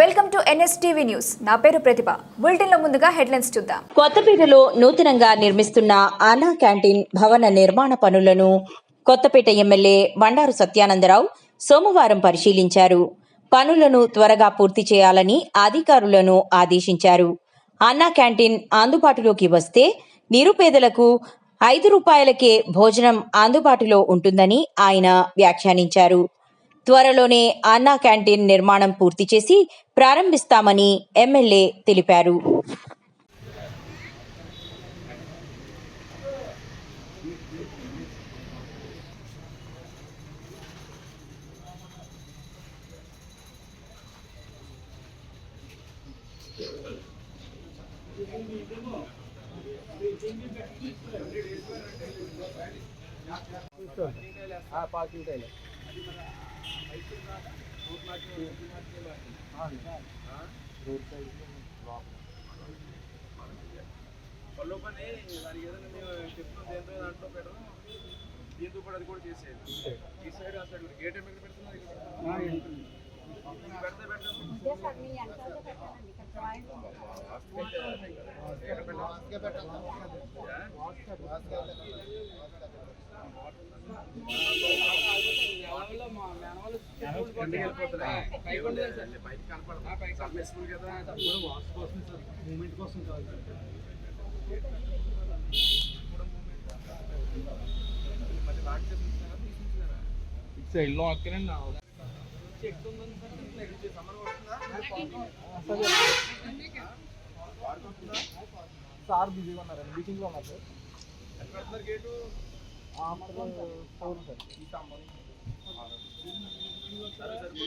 Welcome to NSTV news. నా పేరు ప్రతిభ. బులెటిన్లో ముందుగా హెడ్లైన్స్ చూద్దాం. కొత్తపేటలో నూతనంగా నిర్మిస్తున్న అన్నా క్యాంటీన్ భవన నిర్మాణ పనులను కొత్తపేట ఎమ్మెల్యే బండారు సత్యానందరావు సోమవారం పరిశీలించారు. పనులను త్వరగా పూర్తి చేయాలని అధికారులను ఆదేశించారు. అన్నా క్యాంటీన్ అందుబాటులోకి వస్తే నిరుపేదలకు ఐదు రూపాయలకే భోజనం అందుబాటులో ఉంటుందని ఆయన వ్యాఖ్యానించారు. త్వరలోనే అన్నా క్యాంటీన్ నిర్మాణం పూర్తి చేసి ప్రారంభిస్తామని ఎమ్మెల్యే తెలిపారు. పళ్ళు పని దానికి ఏదైనా మేము చెప్తున్నాం దేంతో దాంట్లో పెట్టడం దీంతో కూడా అది కూడా చేసేది ఈ సైడ్ ఆ సైడ్ గేట్ ఎక్కడ పెడుతున్నారు పెడితే పెట్టాము మూమెంట్ కోసం కాదు మళ్ళీ లాక్ చేసి ఉంచారా, తీసి ఉంచారా? సైడ్ లో అక్కనే చెక్ ఉందని సార్ నెక్స్ట్ సమ్మర్ వస్తుందా వారికి వస్తుందా సార్ బిజీగా ఉన్నారండి మీటింగ్ లో ఉన్నారు సార్ ఎక్కడ పెడుతున్నారు గేటు ఆఫ్టర్ ఫోర్ సార్ ఈ